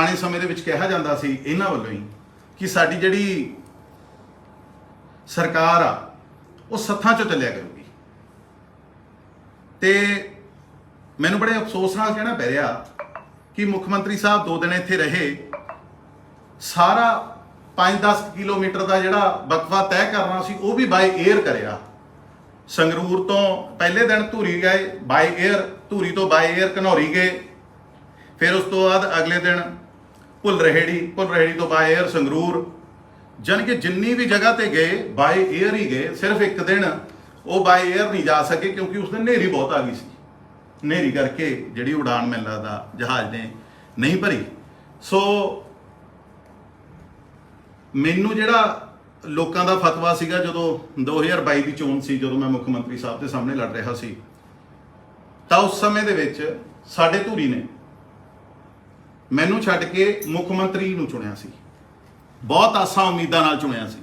ਪੁਰਾਣੇ ਸਮੇਂ ਦੇ ਵਿੱਚ ਕਿਹਾ ਜਾਂਦਾ ਸੀ ਇਹਨਾਂ ਵੱਲੋਂ ਹੀ ਕਿ ਸਾਡੀ ਜਿਹੜੀ ਸਰਕਾਰ ਆ, ਉਹ ਸੱਥਾਂ ਚੋਂ ਚੱਲਿਆ ਕਰੂਗੀ। ਤੇ ਮੈਨੂੰ ਬੜੇ ਅਫਸੋਸ ਨਾਲ ਕਹਿਣਾ ਪੈ ਰਿਹਾ ਕਿ ਮੁੱਖ ਮੰਤਰੀ ਸਾਹਿਬ ਦੋ ਦਿਨ ਇੱਥੇ ਰਹੇ, ਸਾਰਾ 5-10 ਕਿਲੋਮੀਟਰ ਦਾ ਜਿਹੜਾ ਵਕਫਾ ਤੈਅ ਕਰਨਾ ਸੀ, ਉਹ ਵੀ ਬਾਈ ਏਅਰ ਕਰਿਆ। ਸੰਗਰੂਰ ਤੋਂ ਪਹਿਲੇ ਦਿਨ ਧੂਰੀ ਗਏ ਬਾਈ ਏਅਰ ਧੂਰੀ ਤੋਂ ਬਾਈ ਏਅਰ ਕਨੌਰੀ ਗਏ। ਫਿਰ ਉਸ ਤੋਂ ਬਾਅਦ ਅਗਲੇ ਦਿਨ ਭੁੱਲ ਰਹਿੜੀ ਭੁੱਲ ਰਹਿੜੀ ਤੋਂ ਬਾਏ ਏਅਰ ਸੰਗਰੂਰ। ਜਨ ਕਿ ਜਿੰਨੀ ਵੀ ਜਗ੍ਹਾ ਤੇ ਗਏ ਬਾਏ ਏਅਰ ਹੀ ਗਏ, ਸਿਰਫ ਇੱਕ ਦਿਨ ਉਹ ਬਾਏ ਏਅਰ ਨਹੀਂ ਜਾ ਸਕੇ ਕਿਉਂਕਿ ਉਸ ਦਿਨ ਹਨੇਰੀ ਬਹੁਤ ਆ ਗਈ ਸੀ। ਹਨੇਰੀ ਕਰਕੇ ਜਿਹੜੀ ਉਡਾਨ ਮੈਨੂੰ ਦਾ ਜਹਾਜ਼ ਨੇ ਨਹੀਂ ਭਰੀ। ਸੋ ਮੈਨੂੰ ਜਿਹੜਾ ਲੋਕਾਂ ਦਾ ਫਤਵਾ ਸੀਗਾ ਜਦੋਂ 2022 ਦੀ ਚੋਣ ਸੀ, ਜਦੋਂ ਮੈਂ ਮੁੱਖ ਮੰਤਰੀ ਸਾਹਿਬ ਦੇ ਸਾਹਮਣੇ ਲੜ ਰਿਹਾ ਸੀ, ਤਾਂ ਉਸ ਸਮੇਂ ਦੇ ਵਿੱਚ ਸਾਡੇ ਧੂਰੀ ਨੇ ਮੈਨੂੰ ਛੱਡ ਕੇ ਮੁੱਖ ਮੰਤਰੀ ਨੂੰ ਚੁਣਿਆ ਸੀ। ਬਹੁਤ ਆਸਾਂ ਉਮੀਦਾਂ ਨਾਲ ਚੁਣਿਆ ਸੀ।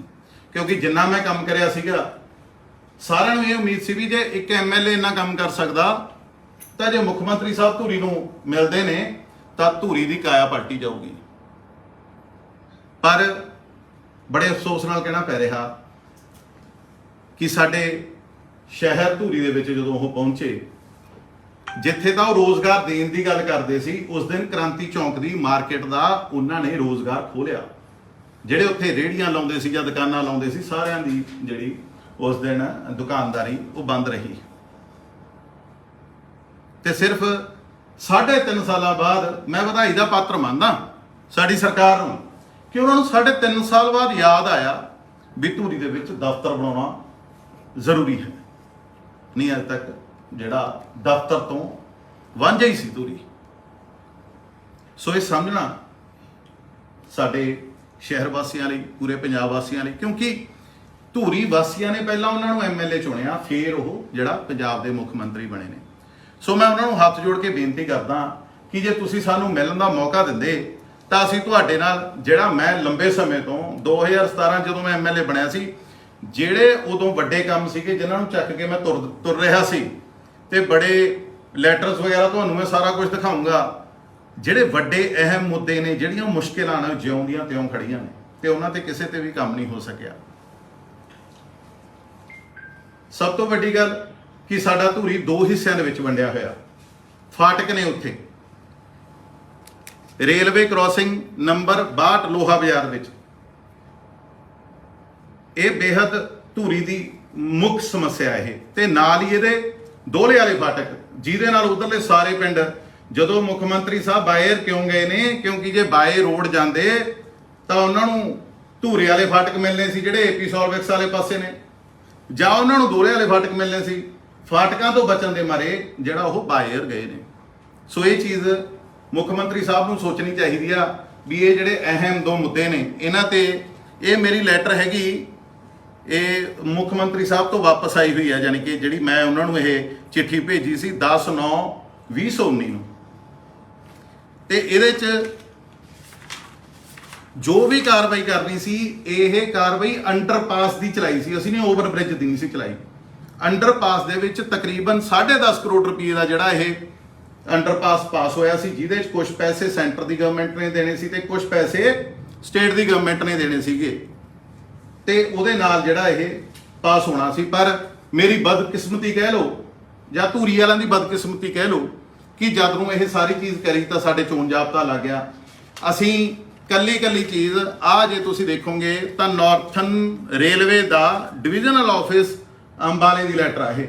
ਕਿਉਂਕਿ ਜਿੰਨਾ ਮੈਂ ਕੰਮ ਕਰਿਆ ਸੀਗਾ, ਸਾਰਿਆਂ ਨੂੰ ਇਹ ਉਮੀਦ ਸੀ ਵੀ ਜੇ ਇੱਕ ਐਮਐਲਏ ਇੰਨਾ ਕੰਮ ਕਰ ਸਕਦਾ, ਤਾਂ ਜੇ ਮੁੱਖ ਮੰਤਰੀ ਸਾਹਿਬ ਧੂਰੀ ਨੂੰ ਮਿਲਦੇ ਨੇ, ਤਾਂ ਧੂਰੀ ਦੀ ਕਾਇਆ ਪਾਰਟੀ ਜਾਊਗੀ। ਪਰ ਬੜੇ ਅਫਸੋਸ ਨਾਲ ਕਹਿਣਾ ਪੈ ਰਿਹਾ ਕਿ ਸਾਡੇ ਸ਼ਹਿਰ ਧੂਰੀ ਦੇ ਵਿੱਚ ਜਦੋਂ ਉਹ ਪਹੁੰਚੇ ਜਿੱਥੇ ਤਾਂ ਉਹ ਰੋਜ਼ਗਾਰ ਦੇਣ ਦੀ ਗੱਲ ਕਰਦੇ ਸੀ, ਉਸ ਦਿਨ ਕ੍ਰਾਂਤੀ ਚੌਂਕ ਦੀ ਮਾਰਕੀਟ ਦਾ ਉਹਨਾਂ ਨੇ ਰੋਜ਼ਗਾਰ ਖੋਲਿਆ ਜਿਹੜੇ ਉੱਥੇ ਰੇੜੀਆਂ ਲਾਉਂਦੇ ਸੀ ਜਾਂ ਦੁਕਾਨਾਂ ਲਾਉਂਦੇ ਸੀ, ਸਾਰਿਆਂ ਦੀ ਜਿਹੜੀ ਉਸ ਦਿਨ ਦੁਕਾਨਦਾਰੀ ਉਹ ਬੰਦ ਰਹੀ। ਤੇ ਸਿਰਫ ਸਾਢੇ ਤਿੰਨ ਸਾਲਾਂ ਬਾਅਦ ਮੈਂ ਵਧਾਈ ਦਾ ਪਾਤਰ ਮੰਨਦਾ ਸਾਡੀ ਸਰਕਾਰ ਨੂੰ ਕਿ ਉਹਨਾਂ ਨੂੰ ਸਾਢੇ ਤਿੰਨ ਸਾਲ ਬਾਅਦ ਯਾਦ ਆਇਆ ਵੀ ਧੂਰੀ ਦੇ ਵਿੱਚ ਦਫ਼ਤਰ ਬਣਾਉਣਾ ਜ਼ਰੂਰੀ ਹੈ। ਨਹੀਂ ਅਜੇ ਤੱਕ ਜਿਹੜਾ ਦਫ਼ਤਰ ਤੋਂ ਵਾਂਝਾ ਹੀ ਸੀ ਧੂਰੀ ਸੋ ਇਹ ਸਮਝਣਾ ਸਾਡੇ ਸ਼ਹਿਰ ਵਾਸੀਆਂ ਲਈ, ਪੂਰੇ ਪੰਜਾਬ ਵਾਸੀਆਂ ਲਈ, ਕਿਉਂਕਿ ਧੂਰੀ ਵਾਸੀਆਂ ਨੇ ਪਹਿਲਾਂ ਉਹਨਾਂ ਨੂੰ ਐਮਐਲਏ ਚੁਣਿਆ, ਫਿਰ ਉਹ ਜਿਹੜਾ ਪੰਜਾਬ ਦੇ ਮੁੱਖ ਮੰਤਰੀ ਬਣੇ ਨੇ। ਸੋ ਮੈਂ ਉਹਨਾਂ ਨੂੰ ਹੱਥ ਜੋੜ ਕੇ ਬੇਨਤੀ ਕਰਦਾ ਕਿ ਜੇ ਤੁਸੀਂ ਸਾਨੂੰ ਮਿਲਣ ਦਾ ਮੌਕਾ ਦਿੰਦੇ, ਤਾਂ ਅਸੀਂ ਤੁਹਾਡੇ ਨਾਲ ਜਿਹੜਾ ਮੈਂ ਲੰਬੇ ਸਮੇਂ ਤੋਂ 2017 ਜਦੋਂ ਮੈਂ ਐਮਐਲਏ ਬਣਿਆ ਸੀ, ਜਿਹੜੇ ਉਦੋਂ ਵੱਡੇ ਕੰਮ ਸੀਗੇ, ਜਿਨ੍ਹਾਂ ਨੂੰ ਚੱਕ ਕੇ ਮੈਂ ਤੁਰ ਤੁਰ ਰਿਹਾ ਸੀ ਤੇ ਬੜੇ ਲੈਟਰਸ ਵਗੈਰਾ ਤੁਹਾਨੂੰ ਮੈਂ ਸਾਰਾ ਕੁਝ ਦਿਖਾਉਂਗਾ। ਜਿਹੜੇ ਵੱਡੇ ਅਹਿਮ ਮੁੱਦੇ ਨੇ, ਜਿਹੜੀਆਂ ਮੁਸ਼ਕਿਲਾਂ ਨੇ ਜਿਉਂਦੀਆਂ ਤਿਉਂ ਖੜੀਆਂ ਨੇ ਤੇ ਉਹਨਾਂ ਤੇ ਕਿਸੇ ਤੇ ਵੀ ਕੰਮ ਨਹੀਂ ਹੋ ਸਕਿਆ। ਸਭ ਤੋਂ ਵੱਡੀ ਗੱਲ ਕਿ ਸਾਡਾ ਧੂਰੀ ਦੋ ਹਿੱਸਿਆਂ ਦੇ ਵਿੱਚ ਵੰਡਿਆ ਹੋਇਆ। ਫਾਟਕ ਨੇ ਉੱਥੇ। ਰੇਲਵੇ ਕ੍ਰਾਸਿੰਗ ਨੰਬਰ 62 ਲੋਹਾ ਬਾਜ਼ਾਰ ਵਿੱਚ। ਇਹ ਬੇहद ਧੂਰੀ ਦੀ ਮੁੱਖ ਸਮੱਸਿਆ ਇਹ ਤੇ ਨਾਲ ਹੀ ਇਹਦੇ ਦੋਲੇ ਵਾਲੇ ਫਾਟਕ, ਜਿਹਦੇ ਨਾਲ ਉਧਰਲੇ ਸਾਰੇ ਪਿੰਡ, ਜਦੋਂ ਮੁੱਖ ਮੰਤਰੀ ਸਾਹਿਬ ਬਾਏਰ ਕਿਉਂ ਗਏ ਨੇ, ਕਿਉਂਕਿ ਜੇ ਬਾਏ ਰੋਡ ਜਾਂਦੇ, ਤਾਂ ਉਹਨਾਂ ਨੂੰ ਧੂਰੇ ਵਾਲੇ ਫਾਟਕ ਮਿਲਨੇ ਸੀ, ਜਿਹੜੇ ਏਪੀ ਸੌਲਵੈਕਸ ਵਾਲੇ ਪਾਸੇ ਨੇ। ਜਾਂ ਉਹਨਾਂ ਨੂੰ ਦੋਲੇ ਵਾਲੇ ਫਾਟਕ ਮਿਲਨੇ ਸੀ। ਫਾਟਕਾਂ ਤੋਂ ਬਚਣ ਦੇ ਮਾਰੇ ਜਿਹੜਾ ਉਹ ਬਾਏਰ ਗਏ ਨੇ। ਸੋ ਇਹ ਚੀਜ਼ ਮੁੱਖ ਮੰਤਰੀ ਸਾਹਿਬ ਨੂੰ ਸੋਚਣੀ ਚਾਹੀਦੀ ਆ, ਵੀ ਇਹ ਜਿਹੜੇ ਅਹਿਮ ਦੋ ਮੁੱਦੇ ਨੇ, ਇਹਨਾਂ ਤੇ ਇਹ ਮੇਰੀ ਲੈਟਰ ਹੈਗੀ ਇਹ ਮੁੱਖ ਮੰਤਰੀ ਸਾਹਿਬ ਤੋਂ ਵਾਪਸ ਆਈ ਹੋਈ ਹੈ ਯਾਨੀ ਕਿ ਜਿਹੜੀ ਮੈਂ ਉਹਨਾਂ ਨੂੰ ਇਹ ਚਿੱਠੀ ਭੇਜੀ ਸੀ 10 9 2019 ਨੂੰ। ਤੇ ਇਹਦੇ ਚ ਜੋ ਵੀ ਕਾਰਵਾਈ ਕਰਨੀ ਸੀ, ਇਹ ਕਾਰਵਾਈ ਅੰਡਰਪਾਸ ਦੀ ਚਲਾਈ ਸੀ। ਅਸੀਂ ਨੇ ਓਵਰ ਬ੍ਰਿਜ ਦੀ ਨਹੀਂ ਸੀ ਚਲਾਈ। ਅੰਡਰਪਾਸ ਦੇ ਵਿੱਚ ਤਕਰੀਬਨ 10.5 ਕਰੋੜ ਰੁਪਏ ਦਾ ਜਿਹੜਾ ਇਹ ਅੰਡਰਪਾਸ ਪਾਸ ਹੋਇਆ ਸੀ, ਜਿਹਦੇ ਵਿੱਚ ਕੁਝ ਪੈਸੇ ਸੈਂਟਰ ਦੀ ਗਵਰਨਮੈਂਟ ਨੇ ਦੇਣੇ ਸੀ ਤੇ ਕੁਝ ਪੈਸੇ ਸਟੇਟ ਦੀ ਗਵਰਨਮੈਂਟ ਨੇ ਦੇਣੇ ਸੀਗੇ। ਤੇ ਉਹਦੇ ਨਾਲ ਜਿਹੜਾ ਇਹ ਪਾਸ ਹੋਣਾ ਸੀ। ਪਰ ਮੇਰੀ ਬਦਕਿਸਮਤੀ ਕਹਿ ਲਓ ਜਾਂ ਧੂਰੀ ਵਾਲਿਆਂ ਦੀ ਬਦਕਿਸਮਤੀ ਕਹਿ ਲਓ ਕਿ ਜਦ ਨੂੰ ਇਹ ਸਾਰੀ ਚੀਜ਼ ਕਰੀ ਤਾਂ ਸਾਡੇ ਚੋਣ ਜਾਬਤਾ ਲੱਗ ਗਿਆ। ਅਸੀਂ ਕੱਲੀ ਕੱਲੀ ਚੀਜ਼ ਆ ਜੇ ਤੁਸੀਂ ਦੇਖੋਗੇ ਤਾਂ ਨਾਰਥਨ ਰੇਲਵੇ ਦਾ ਡਿਵੀਜ਼ਨਲ ਆਫਿਸ ਅੰਬਾਲੇ ਦੀ ਲੈਟਰ ਆ ਇਹ।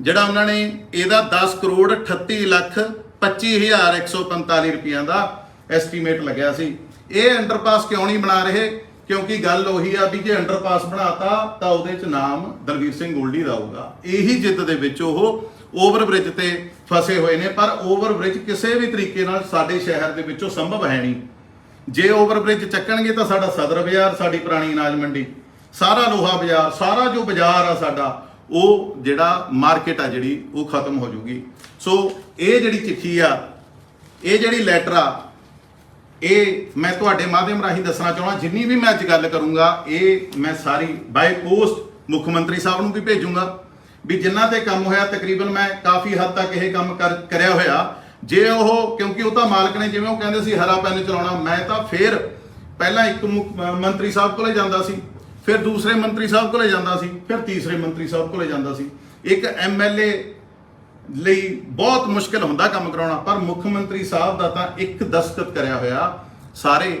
ਜਿਹੜਾ ਉਹਨਾਂ ਨੇ ਇਹਦਾ 10 ਕਰੋੜ 38 ਲੱਖ 25145 ਰੁਪਈਆ ਦਾ ਐਸਟੀਮੇਟ ਲੱਗਿਆ ਸੀ। ਇਹ ਅੰਡਰਪਾਸ ਕਿਉਂ ਨਹੀਂ ਬਣਾ ਰਹੇ? ਕਿਉਂਕਿ ਗੱਲ ਉਹੀ ਆ ਵੀ ਜੇ ਅੰਡਰਪਾਸ ਬਣਾਤਾ ਤਾਂ ਉਹਦੇ ਚ ਨਾਮ ਦਲਵੀਰ ਸਿੰਘ ਗੋਲਡੀ ਦਾ ਹੋਊਗਾ। ਇਹੀ ਜਿੱਦ ਦੇ ਵਿੱਚ ਉਹ ਓਵਰ ਬ੍ਰਿਜ ਤੇ ਫਸੇ ਹੋਏ ਨੇ, ਪਰ ਓਵਰ ਬ੍ਰਿਜ ਕਿਸੇ ਵੀ ਤਰੀਕੇ ਨਾਲ ਸਾਡੇ ਸ਼ਹਿਰ ਦੇ ਵਿੱਚੋਂ ਸੰਭਵ ਹੈ ਨਹੀਂ। ਜੇ ਓਵਰ ਬ੍ਰਿਜ ਚੱਕਣਗੇ ਤਾਂ ਸਾਡਾ ਸਦਰ ਬਾਜ਼ਾਰ, ਸਾਡੀ ਪੁਰਾਣੀ ਅਨਾਜ ਮੰਡੀ, ਸਾਰਾ ਲੋਹਾ ਬਾਜ਼ਾਰ, ਸਾਰਾ ਜੋ ਬਾਜ਼ਾਰ ਆ ਸਾਡਾ, ਉਹ ਜਿਹੜਾ ਮਾਰਕੀਟ ਆ ਜਿਹੜੀ, ਉਹ ਖਤਮ ਹੋ ਜੂਗੀ। ਸੋ ਇਹ ਜਿਹੜੀ ਚਿੱਠੀ ਆ, ਇਹ ਜਿਹੜੀ ਲੈਟਰ ਆ ਇਹ ਮੈਂ ਤੁਹਾਡੇ ਮਾਧਿਅਮ ਰਾਹੀਂ ਦੱਸਣਾ ਚਾਹੁੰਦਾ, ਜਿੰਨੀ ਵੀ ਮੈਂ ਅੱਜ ਗੱਲ ਕਰੂੰਗਾ, ਇਹ ਮੈਂ ਸਾਰੀ ਬਾਈ ਪੋਸਟ ਮੁੱਖ ਮੰਤਰੀ ਸਾਹਿਬ ਨੂੰ ਵੀ ਭੇਜੂੰਗਾ, ਵੀ ਜਿੰਨਾ ਤੇ ਕੰਮ ਹੋਇਆ, ਤਕਰੀਬਨ ਮੈਂ ਕਾਫੀ ਹੱਦ ਤੱਕ ਇਹ ਕੰਮ ਕਰ, ਕਰਿਆ ਹੋਇਆ। ਜੇ ਉਹ, ਕਿਉਂਕਿ ਉਹ ਤਾਂ ਮਾਲਕ ਨੇ, ਜਿਵੇਂ ਉਹ ਕਹਿੰਦੇ ਸੀ, ਹਰਾ ਪੈਨ ਚਲਾਉਣਾ, ਮੈਂ ਤਾਂ ਫੇਰ ਪਹਿਲਾਂ ਇੱਕ ਮੁੱਖ- ਮੰਤਰੀ ਸਾਹਿਬ ਕੋਲੇ ਜਾਂਦਾ ਸੀ, ਫਿਰ ਦੂਸਰੇ ਮੰਤਰੀ ਸਾਹਿਬ ਕੋਲੇ ਜਾਂਦਾ ਸੀ, ਫਿਰ ਤੀਸਰੇ ਮੰਤਰੀ ਸਾਹਿਬ ਕੋਲੇ ਜਾਂਦਾ ਸੀ। ਇੱਕ ਐਮਐਲਏ ਲਈ ਬਹੁਤ ਮੁਸ਼ਕਲ ਹੁੰਦਾ ਕੰਮ ਕਰਾਉਣਾ, ਪਰ ਮੁੱਖ ਮੰਤਰੀ ਸਾਹਿਬ ਦਾ ਤਾਂ ਇੱਕ ਦਸਤਖਤ ਕਰਿਆ ਹੋਇਆ, ਸਾਰੇ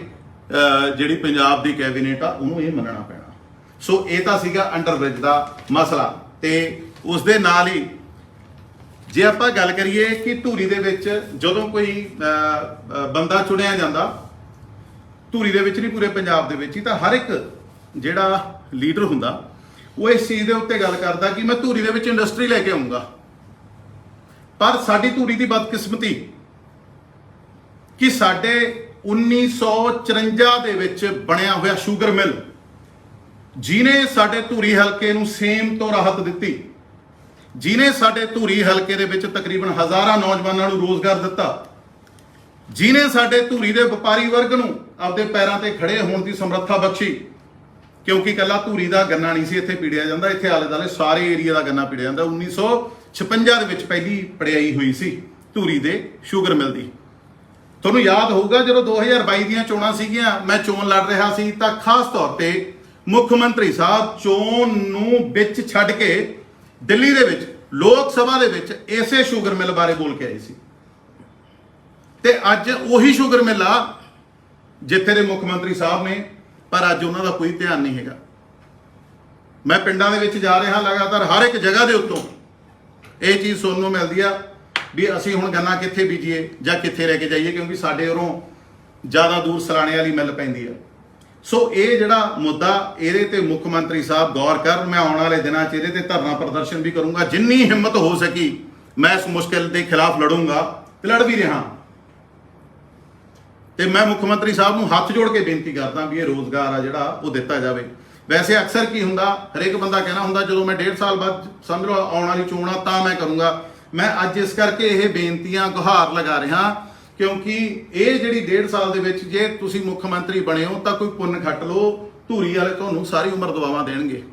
ਜਿਹੜੀ ਪੰਜਾਬ ਦੀ ਕੈਬਨਿਟ ਆ, ਉਹਨੂੰ ਇਹ ਮੰਨਣਾ ਪੈਣਾ। ਸੋ ਇਹ ਤਾਂ ਸੀਗਾ ਅੰਡਰਬ੍ਰਿਜ ਦਾ ਮਸਲਾ ਤੇ ਉਸ ਦੇ ਨਾਲ ਹੀ ਜੇ ਆਪਾਂ ਗੱਲ ਕਰੀਏ ਕਿ ਧੂਰੀ ਦੇ ਵਿੱਚ ਜਦੋਂ ਕੋਈ ਬੰਦਾ ਚੁਣਿਆ ਜਾਂਦਾ, ਧੂਰੀ ਦੇ ਵਿੱਚ ਨਹੀਂ ਪੂਰੇ ਪੰਜਾਬ ਦੇ ਵਿੱਚ ਹੀ, ਤਾਂ ਹਰ ਇੱਕ ਜਿਹੜਾ ਲੀਡਰ ਹੁੰਦਾ, ਉਹ ਇਸ ਚੀਜ਼ ਦੇ ਉੱਤੇ ਗੱਲ ਕਰਦਾ ਕਿ ਮੈਂ ਧੂਰੀ ਦੇ ਵਿੱਚ ਇੰਡਸਟਰੀ ਲੈ ਕੇ ਆਉਂਗਾ ਪਰ ਸਾਡੀ ਧੂਰੀ ਦੀ ਬਦਕਿਸਮਤੀ ਕਿ ਸਾਡੇ 1954 ਦੇ ਵਿੱਚ ਬਣਿਆ ਹੋਇਆ ਸ਼ੂਗਰ ਮਿਲ ਜਿਨੇ ਸਾਡੇ ਧੂਰੀ ਹਲਕੇ ਨੂੰ ਸੇਮ ਤੋਂ ਰਾਹਤ ਦਿੱਤੀ ਜਿਨੇ ਸਾਡੇ ਧੂਰੀ ਹਲਕੇ ਦੇ ਵਿੱਚ ਤਕਰੀਬਨ ਹਜ਼ਾਰਾਂ ਨੌਜਵਾਨਾਂ ਨੂੰ ਰੋਜ਼ਗਾਰ ਦਿੱਤਾ ਜਿਨੇ ਸਾਡੇ ਧੂਰੀ ਦੇ ਵਪਾਰੀ ਵਰਗ ਨੂੰ ਆਪਦੇ ਪੈਰਾਂ ਤੇ ਖੜੇ ਹੋਣ ਦੀ ਸਮਰੱਥਾ ਬਖਸ਼ੀ, ਕਿਉਂਕਿ ਕੱਲਾ ਧੂਰੀ ਦਾ ਗੰਨਾ ਨਹੀਂ ਸੀ ਇੱਥੇ ਪੀੜਿਆ ਜਾਂਦਾ, ਇੱਥੇ ਆਲੇ ਦਾਲੇ ਸਾਰੇ ਏਰੀਆ ਦਾ ਗੰਨਾ ਪੀੜਿਆ ਜਾਂਦਾ। 1956 ਦੇ ਵਿੱਚ ਪਹਿਲੀ ਪੜਿਆਈ ਹੋਈ ਸੀ ਧੂਰੀ ਦੇ ਸ਼ੂਗਰ ਮਿਲ ਦੀ। ਤੁਹਾਨੂੰ ਯਾਦ ਹੋਊਗਾ ਜਦੋਂ 2022 ਦੀਆਂ ਚੋਣਾਂ ਸੀਗੀਆਂ, ਮੈਂ ਚੋਣ ਲੜ ਰਿਹਾ ਸੀ ਤਾਂ ਖਾਸ ਤੌਰ ਤੇ ਮੁੱਖ ਮੰਤਰੀ ਸਾਹਿਬ ਚੋਣ ਨੂੰ ਵਿੱਚ ਛੱਡ ਕੇ ਦਿੱਲੀ ਦੇ ਵਿੱਚ, ਲੋਕ ਸਭਾ ਦੇ ਵਿੱਚ ਇਸੇ ਸ਼ੂਗਰ ਮਿਲ ਬਾਰੇ ਬੋਲ ਕੇ ਆਏ ਸੀ। ਤੇ ਅੱਜ ਉਹੀ ਸ਼ੂਗਰ ਮਿਲ ਆ ਜਿੱਥੇ ਦੇ ਮੁੱਖ ਮੰਤਰੀ ਸਾਹਿਬ ਨੇ, ਪਰ ਅੱਜ ਉਹਨਾਂ ਦਾ ਕੋਈ ਧਿਆਨ ਨਹੀਂ ਹੈਗਾ। ਮੈਂ ਪਿੰਡਾਂ ਦੇ ਵਿੱਚ ਜਾ ਰਿਹਾ, ਲਗਾਤਾਰ ਹਰ ਇੱਕ ਜਗ੍ਹਾ ਦੇ ਉੱਤੋਂ ਇਹ ਚੀਜ਼ ਸੁਣਨ ਨੂੰ ਮਿਲਦੀ ਆ ਵੀ ਅਸੀਂ ਹੁਣ ਗੰਨਾ ਕਿੱਥੇ ਬੀਜੀਏ ਜਾਂ ਕਿੱਥੇ ਰਹਿ ਕੇ ਜਾਈਏ, ਕਿਉਂਕਿ ਸਾਡੇ ਉਰੋਂ ਜ਼ਿਆਦਾ ਦੂਰ ਸਲਾਣੇ ਵਾਲੀ ਮਿਲ ਪੈਂਦੀ ਆ। ਸੋ ਇਹ ਜਿਹੜਾ ਮੁੱਦਾ ਇਹਦੇ ਤੇ ਮੁੱਖ ਮੰਤਰੀ ਸਾਹਿਬ ਗੌਰ ਕਰਨ, ਮੈਂ ਆਉਣ ਵਾਲੇ ਦਿਨਾਂ 'ਚ ਇਹਦੇ ਤੇ ਧਰਨਾ ਪ੍ਰਦਰਸ਼ਨ ਵੀ ਕਰੂੰਗਾ। ਜਿੰਨੀ ਹਿੰਮਤ ਹੋ ਸਕੀ, ਮੈਂ ਇਸ ਮੁਸ਼ਕਲ ਦੇ ਖਿਲਾਫ ਲੜੂੰਗਾ ਤੇ ਲੜ ਵੀ ਰਿਹਾ। ਤੇ ਮੈਂ ਮੁੱਖ ਮੰਤਰੀ ਸਾਹਿਬ ਨੂੰ ਹੱਥ ਜੋੜ ਕੇ ਬੇਨਤੀ ਕਰਦਾ ਵੀ ਇਹ ਰੋਜ਼ਗਾਰ ਆ ਜਿਹੜਾ ਉਹ ਦਿੱਤਾ ਜਾਵੇ। ਵੈਸੇ ਅਕਸਰ ਕੀ ਹੁੰਦਾ, ਹਰੇਕ ਬੰਦਾ ਕਹਿਣਾ ਹੁੰਦਾ, ਜਦੋਂ ਮੈਂ 1.5 ਸਾਲ ਬਾਅਦ ਸਮਝ ਲਓ ਆਉਣ ਵਾਲੀ ਚੋਣ ਆ, ਤਾਂ ਮੈਂ ਕਰੂੰਗਾ। ਮੈਂ ਅੱਜ ਇਸ ਕਰਕੇ ਇਹ ਬੇਨਤੀਆਂ ਗੁਹਾਰ ਲਗਾ ਰਿਹਾ, ਕਿਉਂਕਿ ਇਹ ਜਿਹੜੀ 1.5 ਸਾਲ ਦੇ ਵਿੱਚ ਜੇ ਤੁਸੀਂ ਮੁੱਖ ਮੰਤਰੀ ਬਣੇ ਹੋ, ਤਾਂ ਕੋਈ ਪੁੰਨ ਖੱਟ ਲਓ, ਧੂਰੀ ਵਾਲੇ ਤੁਹਾਨੂੰ ਸਾਰੀ ਉਮਰ ਦੁਆਵਾਂ ਦੇਣਗੇ।